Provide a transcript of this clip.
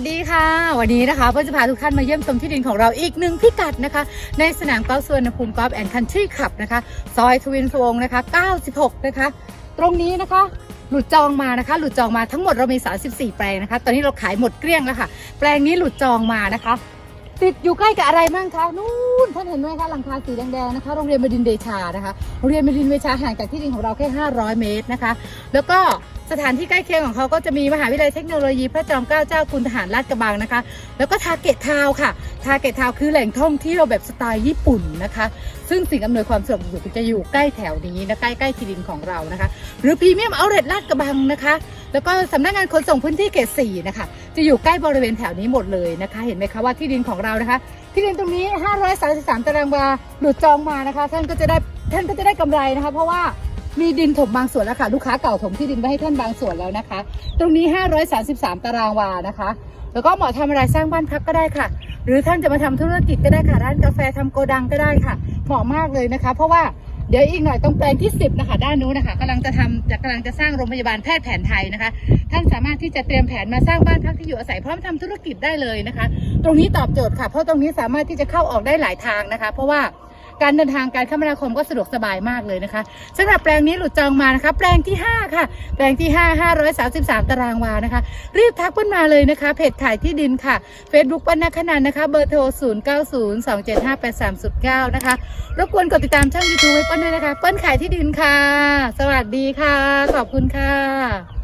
วัสดีค่ะ วันนี้นะคะเพื่อจะพาทุกท่านมาเยี่ยมชมที่ดินของเราอีกหนึ่งพิกัดนะคะ ในสนามกอล์ฟสวนภูมิกอล์ฟแอนด์คันทรีคลับนะคะ ซอยทวินสวงนะคะ 96 นะคะ ตรงนี้นะคะ หลุดจองมานะคะ หลุดจองมาทั้งหมดเรามี 34 แปลงนะคะ ตอนนี้เราขายหมดเกลี้ยงแล้วค่ะ แปลงนี้หลุดจองมานะคะ ติดอยู่ใกล้กับอะไรบ้างคะนู่นท่านเห็นไหมคะหลังคาสีแดงๆนะคะโรงเรียนบดินเดชานะคะโรงเรียนบดินเดชาห่างจากที่ดินของเราแค่ 500 เมตรนะคะ แล้วก็ สถานที่ใกล้เคียงของเขาก็จะมีมหาวิทยาลัยเทคโนโลยีพระจอมเกล้าเจ้าคุณทหารลาดกระบังนะคะ แล้วก็ทาเกตทาวค่ะ ทาเกตทาวคือแหล่งท่องเที่ยวแบบสไตล์ญี่ปุ่นนะคะ ซึ่งสิ่งอำนวยความสะดวกอยู่จะอยู่ใกล้แถวนี้นะใกล้ใกล้ที่ดินของเรานะคะ หรือพรีเมียมเอาเร t ลาดกระบังนะคะ แล้วก็สำนักงานขนส่งพื้นที่เขต4นะคะ จะอยู่ใกล้บริเวณแถวนี้หมดเลยนะคะ เห็นไหมคะว่าที่ดินของเรานะคะ ที่ดินตรงนี้ 533 ตารางวาหลุดจองมานะคะ ท่านก็จะได้ท่านก็จะได้กำไรนะคะ เพราะว่า มีดินถมบางส่วนแล้วค่ะลูกค้าเก่าถมที่ดินไว้ให้ท่านบางส่วนแล้วนะคะ ตรงนี้ 533 ตารางวานะคะ แล้วก็เหมาะทำอะไรสร้างบ้านพักก็ได้ค่ะ หรือท่านจะมาทำธุรกิจก็ได้ค่ะร้านกาแฟทำโกดังก็ได้ค่ะ เหมาะมากเลยนะคะ เพราะว่าเดี๋ยวอีกหน่อยตรงแปลงที่ 10 นะคะ ด้านนู้นนะคะกำลังจะทำจะกำลังจะสร้างโรงพยาบาลแพทย์แผนไทยนะคะ ท่านสามารถที่จะเตรียมแผนมาสร้างบ้านพักที่อยู่อาศัยพร้อมทำธุรกิจได้เลยนะคะ ตรงนี้ตอบโจทย์ค่ะ เพราะตรงนี้สามารถที่จะเข้าออกได้หลายทางนะคะ เพราะว่า การเดินทางการคมนาคมก็สะดวกสบายมากเลยนะคะสำหรับแปลงนี้หลุดจองมานะคะแปลงที่ 5 ค่ะ แปลงที่ 5 533 ตารางวานะคะ รีบทักเปิ้ลมาเลยนะคะเพจขายที่ดินค่ะ Facebook ปั้นนักขนันนะคะ เบอร์โทร 0 9 0 2 7 5 8 3 0 9 นะคะ รบกวนกดติดตามช่อง YouTube ให้เปิ้ลด้วยนะคะ เปิ้ลขายที่ดินค่ะ สวัสดีค่ะ ขอบคุณค่ะ